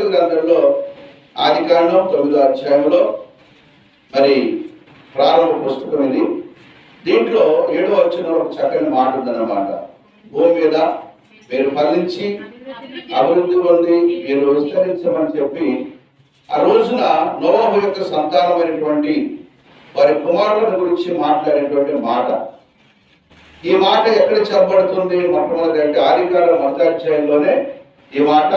Bible గ్రంథంలో ఆది కాండం తొమ్మిదో అధ్యాయంలో మరి ప్రారంభ పుస్తకం ఇది. దీంట్లో ఏడో వచ్చిన ఒక చక్కని మాట ఉందన్నమాట. భూమి మీద మీరు ఫలించి అభివృద్ధి పొంది మీరు విస్తరించమని చెప్పి ఆ రోజున నోహు యొక్క సంతానమైనటువంటి వారి కుమారుల గురించి మాట్లాడేటువంటి మాట. ఈ మాట ఎక్కడ చెప్పబడుతుంది? మొట్టమొదటి అంటే ఆదికాల మొదటాధ్యాయంలోనే ఈ మాట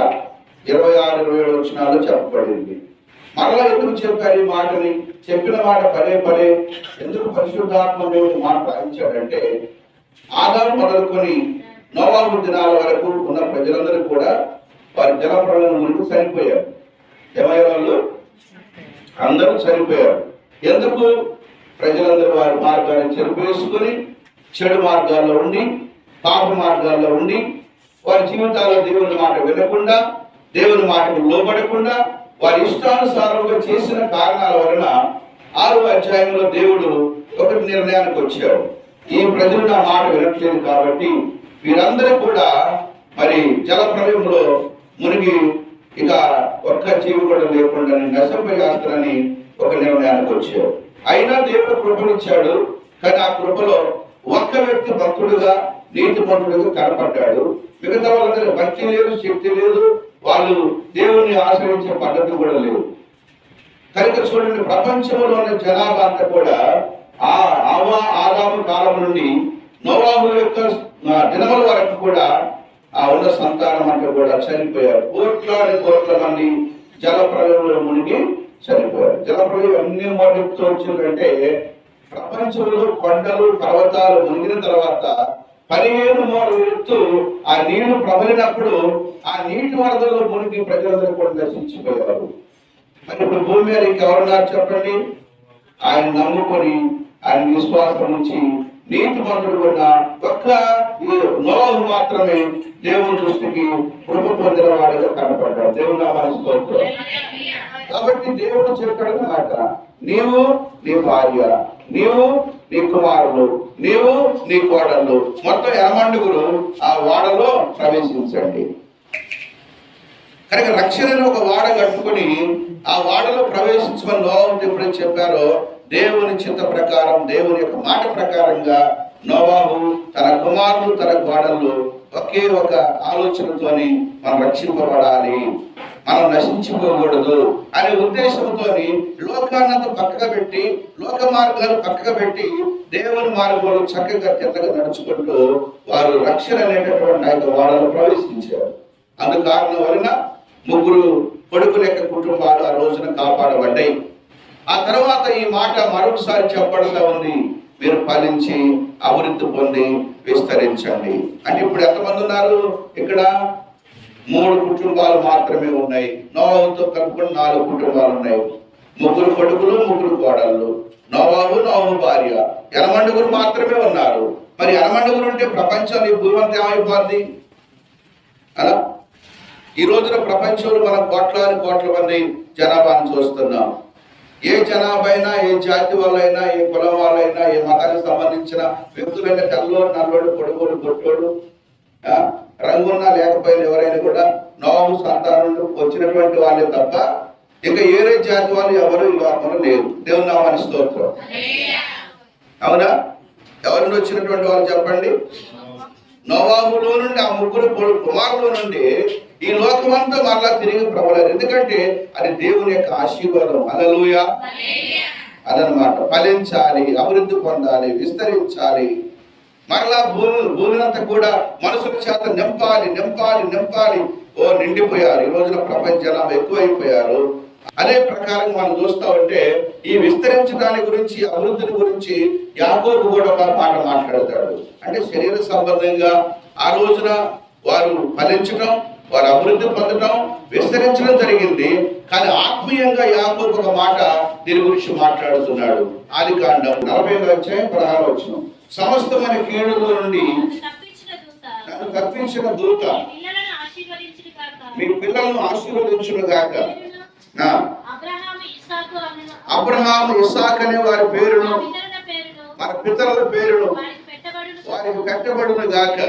ఇరవై ఆరు ఇరవై ఏడు వచ్చినాలు చెప్పబడింది. మరలా ఎందుకు చెప్పారు ఈ మాటని? చెప్పిన మాట పదే పదే ఎందుకు పరిశుద్ధాత్మ దేవుడు మాట రాయించాడంటే ఆదాం మొదలుకొని నోవాహు దినాల వరకు ఉన్న ప్రజలందరూ కూడా వారి జలప్రలయం ముందు చనిపోయారు ఏమయ్యే వాళ్ళు? అందరూ చనిపోయారు ఎందుకు? ప్రజలందరూ వారి మార్గాన్ని చెరిపేసుకుని చెడు మార్గాల్లో ఉండి పాప మార్గాల్లో ఉండి వారి జీవితాల్లో దేవుని మాట వినకుండా దేవుని మాటకు లోబడకుండా వారి ఇష్టానుసారంగా చేసిన కారణాల వలన ఆరు అధ్యాయంలో దేవుడు ఒక నిర్ణయానికి వచ్చాడు. ఈ ప్రజలు నా మాట వినట్లేదు కాబట్టి వీరందరూ కూడా మరి జల ప్రళయంలో మునిగి ఇక ఒక్క జీవి కూడా లేకుండా నశింపజేస్తారని ఒక నిర్ణయానికి వచ్చాడు. అయినా దేవుడు కృపనిచ్చాడు. కానీ ఆ కృపలో ఒక్క వ్యక్తి భక్తుడుగా నీతిమంతుడుగా కనపడ్డాడు. మిగతా వాళ్ళందరూ భక్తి లేదు శక్తి లేదు. వాళ్ళు దేవుణ్ణి ఆశ్రయించే పద్ధతి కూడా లేవు కనుక చూడండి ప్రపంచంలో ఉన్న జనాభా అంతా కూడా ఆ ఆవా ఆదాము కాలం నుండి నోవాహు యొక్క దినముల వరకు కూడా ఆ ఉన్న సంతానం అంతా కూడా చనిపోయారు. కోట్లాది కోట్ల మంది జల ప్రళయంలో మునిగి చనిపోయారు. జల ప్రళయం ఎన్ని వచ్చిందంటే ప్రపంచంలో కొండలు పర్వతాలు మునిగిన తర్వాత పదిహేను మూడు ఎత్తు ఆ నీళ్ళు ప్రబలినప్పుడు ఆ నీటి వరదల్లో మునిగి ప్రజలందరూ కూడా నశించిపోయారు మరి ఇప్పుడు భూమి మీద ఇంకెవరున్నారు చెప్పండి. ఆయన నమ్ముకొని ఆయన విశ్వాసం నుంచి నీతి మంత్రుడు కూడా ఒక్క నోహు మాత్రమే దేవుని దృష్టికి కృప పొందిన వాడిగా కనపడ్డాడు. దేవుని నామానికి కాబట్టి దేవుడు చెప్పాడు మాట నీవు నీ భార్య. నీవు నీ కుమారులు నీవు నీ కోడళ్ళు. మొత్తం ఎనమండుగురు ఆ వాడలో ప్రవేశించండి. కనుక రక్షణను ఒక వాడ కట్టుకొని ఆ వాడలో ప్రవేశించమని నోవాహు ఎప్పుడైతే చెప్పారో దేవుని చింత ప్రకారం దేవుని యొక్క మాట ప్రకారంగా నోవాహు తన కుమారులు తన కోడళ్ళు ఒకే ఒక ఆలోచనతోని మనం రక్షింపబడాలి. మనం నశించుకోకూడదు అనే ఉద్దేశంతో లోకాన్నంతా పక్కగా పెట్టి లోక మార్గాలు పక్కగా పెట్టి దేవుని మార్గంలో చక్కగా చెత్తగా నడుచుకుంటూ వారు రక్షణ అనేటటువంటి ఆ యొక్క ప్రవేశించారు. అందు కారణం వలన ముగ్గురు కొడుకుల యొక్క కుటుంబాలు ఆ రోజున కాపాడబడ్డాయి. ఆ తర్వాత ఈ మాట మరొకసారి చెప్పబడుతూ ఉంది. మీరు ఫలించి అభివృద్ధి పొంది విస్తరించండి. అంటే ఇప్పుడు ఎంతమంది ఉన్నారు ఇక్కడ? మూడు కుటుంబాలు మాత్రమే ఉన్నాయి. నోవాహుతో కలుపుకొని నాలుగు కుటుంబాలు ఉన్నాయి. ముగ్గురు కొడుకులు ముగ్గురు కోడళ్ళు. నోవాహు నోవాహు భార్య. ఎనమండుగురు మాత్రమే ఉన్నారు. మరి ఎనమండుగురు ఉంటే ప్రపంచం ఈ భూమి ఏమైపోద్ది? అలా? ఈ రోజున ప్రపంచంలో మనం కోట్లాది కోట్ల మంది జనాభాను చూస్తున్నాం. ఏ జనాభా అయినా ఏ జాతి వాళ్ళైనా ఏ కులం వాళ్ళైనా ఏ మతానికి సంబంధించిన వ్యక్తులైనా తెల్లోడు నల్లోడు పొడుగోడు గొట్టోడు రంగున్నా లేకపోయినా ఎవరైనా ఉన్నటువంటి వాళ్ళే తప్ప ఇంకా ఏరే జాతి వాళ్ళు ఎవరు ఈ లోకంలో లేరు. దేవుని నామాని స్తోత్రం. అవునా? నుండి వచ్చినటువంటి వాళ్ళు చెప్పండి? నోవాహులో నుండి ఆ ముగ్గురు కొడు- నుండి ఈ లోకమంతా మరలా తిరిగి ప్రబలారు. ఎందుకంటే అది దేవుని యొక్క ఆశీర్వాదం. అలలుయ అదనమాట ఫలించాలి అభివృద్ధి పొందాలి విస్తరించాలి. మరలా భూమి భూమినంతా కూడా మనుషుల చేత నింపాలి నింపాలి నింపాలి. ఓ నిండిపోయారు. ఈ రోజున ప్రపంచ జనాభా ఎక్కువైపోయారు. అదే ప్రకారం మనం చూస్తా ఉంటే ఈ విస్తరించడాని గురించి అభివృద్ధిని గురించి యాకోబు కూడా ఒక మాట మాట్లాడతాడు. అంటే శరీర సంబంధంగా ఆ రోజున వారు ఫలించడం వారు అభివృద్ధి పొందడం విస్తరించడం జరిగింది. కానీ ఆత్మీయంగా యాకోబు ఒక మాట దీని గురించి మాట్లాడుతున్నాడు. ఆది కాండం నలభై అధ్యాయం పదహారు వచ్చిన సమస్తమైన కీడుల నుండి నన్ను తప్పించిన దూత. మీ పిల్లలను ఆశీర్వదించును గాక. ఆ, అబ్రహాము ఇస్సాకు అను వారి పేరును ఆ పితరుల పేరును మన పితరుల పేరును వారికి పెట్టబడును. గాక.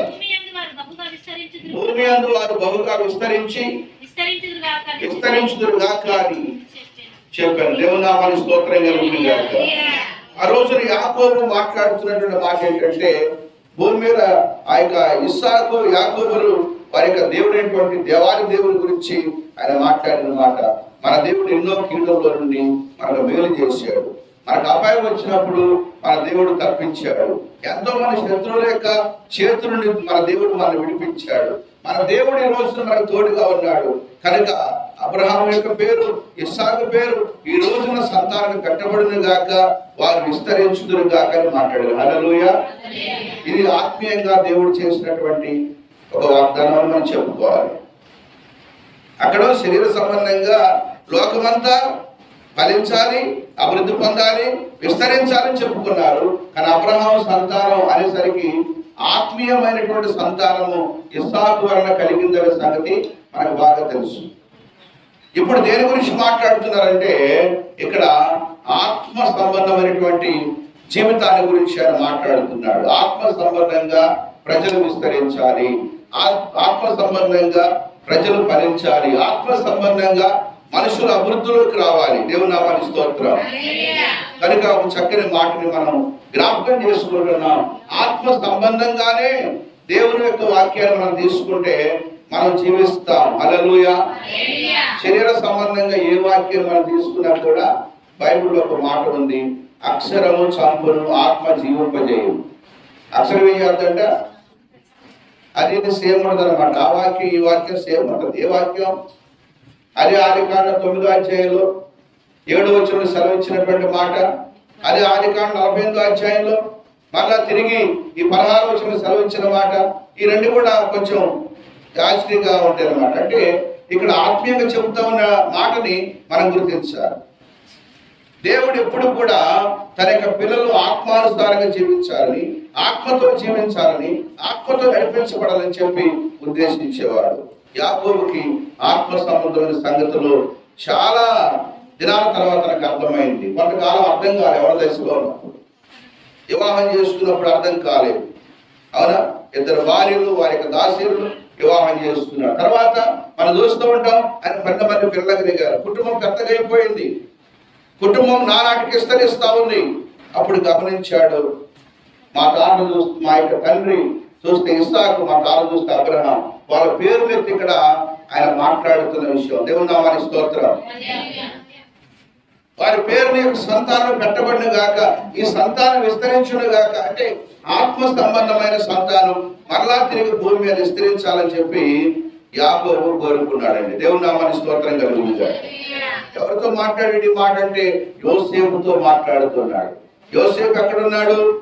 భూమి అందు వారు బహుగా విస్తరించి విస్తరించుదురు గాక అని విస్తరించుదురు గాక అని చెప్పాను. చెప్పాను. దేవుని నామానికి స్తోత్రం కలుగుతుంది గాక. ఆ రోజున యాకోబు మాట్లాడుతున్నటువంటి మాట ఏంటంటే భూమి మీద ఆ యొక్క ఇస్సాకు యాకోబులు వారి యొక్క దేవుడైనటువంటి దేవాది దేవుడి గురించి ఆయన మాట్లాడిన మాట మన దేవుడు ఎన్నో కీడుల్లో నుండి మనకు మేలు చేశాడు. మనకు అపాయం వచ్చినప్పుడు మన దేవుడు తప్పించాడు. ఎంతో మంది శత్రువుల యొక్క చేతుల నుండి మన దేవుడు మనల్ని విడిపించాడు. మన దేవుడు ఈ రోజున మనకు తోడుగా ఉన్నాడు. కనుక అబ్రహాం యొక్క పేరు ఇస్సాకు పేరు ఈ రోజున సంతానం కట్టబడిన గాక వారు విస్తరించుదురు గాక అని మాట్లాడారు. హలలుయ ఇది ఆత్మీయంగా దేవుడు చేసినటువంటి ఒక అని మనం చెప్పుకోవాలి అక్కడ శరీర సంబంధంగా లోకమంతా ఫలించాలి అభివృద్ధి పొందాలి విస్తరించాలని చెప్పుకున్నారు. కానీ అబ్రహాం సంతానం అనేసరికి ఆత్మీయమైనటువంటి సంతానము ఇస్సాకు వలన కలిగిందనే సంగతి మనకు బాగా తెలుసు. ఇప్పుడు దేని గురించి మాట్లాడుతున్నారంటే ఇక్కడ ఆత్మ సంబంధమైనటువంటి జీవితాన్ని గురించి ఆయన మాట్లాడుతున్నాడు. ఆత్మ సంబంధంగా ప్రజలు విస్తరించాలి. ఆత్మ సంబంధంగా ప్రజలు ఫలించాలి. ఆత్మ సంబంధంగా మనుషులు అభివృద్ధిలోకి రావాలి. దేవుని నామానికి స్తోత్రం. కనుక ఒక చక్కని మాటని మనం జ్ఞాపకం చేసుకుంటున్నాం. ఆత్మ సంబంధంగానే దేవుని యొక్క వాక్యాన్ని మనం తీసుకుంటే మనం జీవిస్తాం. అలలుయ శరీర సంబంధంగా ఏ వాక్యం మనం తీసుకున్నా కూడా బైబిల్లో ఒక మాట ఉంది. అక్షరము చంపును ఆత్మ జీవింపజేయు అక్షరం ఏం చేద్దంటే అది ఇది సేమ్ ఉంటుంది అనమాట ఆ వాక్యం ఈ వాక్యం సేమ్ ఉంటుంది ఏ వాక్యం? అది ఆది కాండ తొమ్మిదో అధ్యాయంలో ఏడు వచ్చిన సెలవిచ్చినటువంటి మాట. అది ఆది కాండ నలభై ఎనిమిదో అధ్యాయంలో మళ్ళా తిరిగి ఈ పదహారు వచ్చిన సెలవిచ్చిన మాట. ఈ రెండు కూడా కొంచెం ఆశ్చర్యంగా ఉంటాయి అనమాట అంటే ఇక్కడ ఆత్మీయంగా చెబుతా ఉన్న మాటని మనం గుర్తించాలి. దేవుడు ఎప్పుడు కూడా తన యొక్క పిల్లల ఆత్మానుసారంగా జీవించాలని ఆత్మతో జీవించాలని ఆత్మతో నడిపించబడాలని చెప్పి ఉద్దేశించేవాడు. యాకోబుకి ఆత్మ సంబంధమైన సంగతులు చాలా దినాల తర్వాత నాకు అర్థమైంది. కొంతకాలం అర్థం కాలేదు. ఎవరి దశలో వివాహం చేసుకున్నప్పుడు అర్థం కాలేదు. అవునా? ఇద్దరు భార్యలు వారి యొక్క దాసీలు వివాహం చేస్తున్నారు తర్వాత మనం చూస్తూ ఉంటాం ఆయన పెద్ద మంది పిల్లలకు దిగారు. కుటుంబం పెద్దగా అయిపోయింది. కుటుంబం నానాటికి విస్తరిస్తా ఉంది. అప్పుడు గమనించాడు మా తాత చూస్తే మా యొక్క తండ్రి చూస్తే ఇస్సాకు మా తాత చూస్తే అబ్రహాం వాళ్ళ పేరు మీద ఇక్కడ ఆయన మాట్లాడుతున్న విషయం. దేవుని నామానికి స్తోత్రం. వారి పేరుని యొక్క సంతానం పెట్టబడిన గాక ఈ సంతానం విస్తరించిన గాక అంటే ఆత్మ సంబంధమైన సంతానం మరలా తిరిగి భూమి మీద విస్తరించాలని చెప్పి యాకోబు కోరుకున్నాడండి. దేవుని నామానికి స్తోత్రం కలుగుతుంది ఎవరితో మాట్లాడేది మాట అంటే యోసేపుతో మాట్లాడుతున్నాడు. యోసేపు ఎక్కడున్నాడు?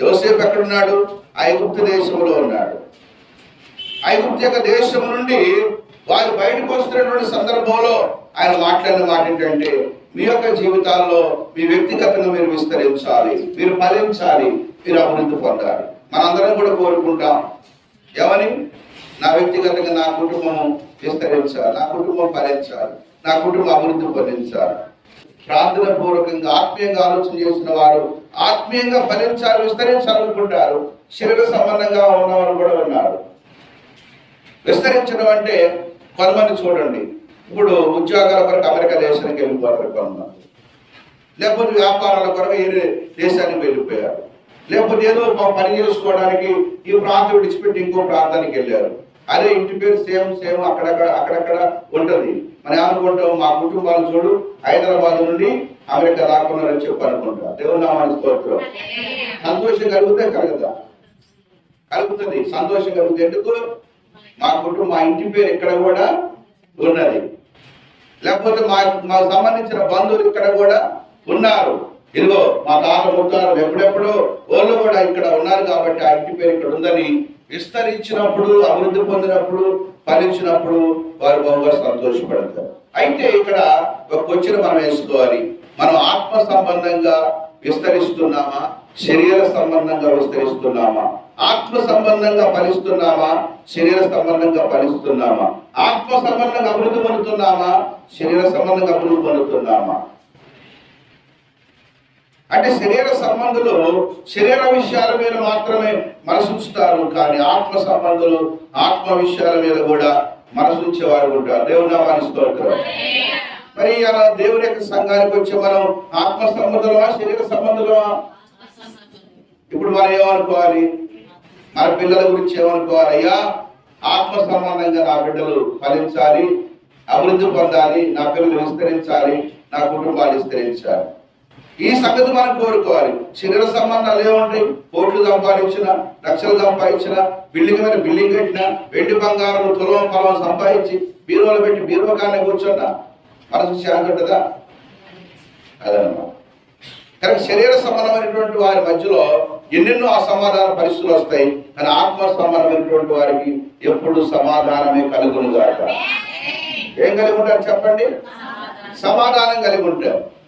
యోసేపు ఎక్కడున్నాడు? ఐగుప్తు దేశంలో ఉన్నాడు. ఐగుప్తు యొక్క దేశం నుండి వారు బయటకు వస్తున్నటువంటి సందర్భంలో ఆయన మాట్లాడిన మాట ఏంటంటే మీ యొక్క జీవితాల్లో మీ వ్యక్తిగతంగా మీరు విస్తరించాలి మీరు ఫలించాలి మీరు అభివృద్ధి పొందాలి. మనందరం కూడా కోరుకుంటాం. ఏమని నా వ్యక్తిగతంగా నా కుటుంబం విస్తరించాలి నా కుటుంబం ఫలించాలి నా కుటుంబం అభివృద్ధి పొందించాలి. ప్రార్థన పూర్వకంగా ఆత్మీయంగా ఆలోచన చేసిన వారు ఆత్మీయంగా ఫలించాలి విస్తరించాలనుకుంటారు శరీర సంబంధంగా ఉన్నవారు కూడా ఉన్నారు. విస్తరించడం అంటే కొంతమంది చూడండి. ఇప్పుడు ఉద్యోగాల కొరకు అమెరికా దేశానికి వెళ్ళిపోతారు కొంతమంది. లేకపోతే వ్యాపారాల కొరకు వేరే దేశానికి వెళ్ళిపోయారు. లేకపోతే ఏదో పని చేసుకోవడానికి ఈ ప్రాంతం విడిచిపెట్టి ఇంకో ప్రాంతానికి వెళ్ళారు. అరే ఇంటి పేరు సేమ్ సేమ్ అక్కడక్కడ అక్కడక్కడ ఉంటుంది. మనం అనుకుంటాం మా కుటుంబాలు చూడు హైదరాబాద్ నుండి అమెరికా రాకున్నారని చెప్పి అనుకుంటాం. దేవుని స్తోత్రం. సంతోషం కలుగుతే కలగదా కలుగుతుంది. సంతోషం కలుగుతుంది ఎందుకు? మా కుటుంబం మా ఇంటి పేరు ఇక్కడ కూడా ఉన్నది. లేకపోతే మా మాకు సంబంధించిన బంధువులు ఇక్కడ కూడా ఉన్నారు. ఇదిగో మా తాత ముత్తారు ఎప్పుడెప్పుడు వాళ్ళు కూడా ఇక్కడ ఉన్నారు కాబట్టి ఆ ఇంటి పేరు ఇక్కడ ఉందని విస్తరించినప్పుడు అభివృద్ధి పొందినప్పుడు ఫలించినప్పుడు వారు బహుగా సంతోషపడతారు. అయితే ఇక్కడ ఒక క్వశ్చన్ మనం వేసుకోవాలి. మనం ఆత్మ సంబంధంగా విస్తరిస్తున్నామా? శరీర సంబంధంగా విస్తరిస్తున్నామా? ఆత్మ సంబంధంగా ఫలిస్తున్నామా? శరీర సంబంధంగా ఫలిస్తున్నామా? ఆత్మ సంబంధంగా అభివృద్ధి పొందుతున్నామా? శరీర సంబంధంగా అభివృద్ధి పొందుతున్నామా? అంటే శరీర సంబంధులు శరీర విషయాల మీద మాత్రమే మనసుంచుతారు కానీ ఆత్మ సంబంధులు ఆత్మ విషయాల మీద కూడా మనసు ఉంచేవారు ఉంటారు దేవుని నామాన్ని మరి అలా దేవుని యొక్క సంఘానికి వచ్చి మనం ఆత్మ సంబంధమా శరీర సంబంధమా ఇప్పుడు మనం ఏమనుకోవాలి? మన పిల్లల గురించి ఏమనుకోవాలి? అయ్యా ఆత్మ సంబంధంగా నా బిడ్డలు ఫలించాలి అభివృద్ధి పొందాలి నా పిల్లలు విస్తరించాలి నా కుటుంబాలు విస్తరించాలి. ఈ సంగతి మనం కోరుకోవాలి. శరీర సంబంధాలు ఏముంటాయి? కోట్లు సంపాదించిన లక్షలు సంపాదించిన బిల్డింగ్ మీద బిల్డింగ్ కట్టిన వెండి బంగారం తులం పొలం సంపాదించి బీరువాలు పెట్టి బీరువా కానీ కూర్చున్నా మనసు శాంతి ఉంటుందా? అదనమాట కానీ శరీర సంబంధమైనటువంటి వారి మధ్యలో ఎన్నెన్నో అసమాధాన పరిస్థితులు వస్తాయి. కానీ ఆత్మ సంబంధమైనటువంటి వారికి ఎప్పుడు సమాధానమే కలుగును గాక. ఏం కలిగి ఉంటారు చెప్పండి? సమాధానం కలిగి ఉంటారు.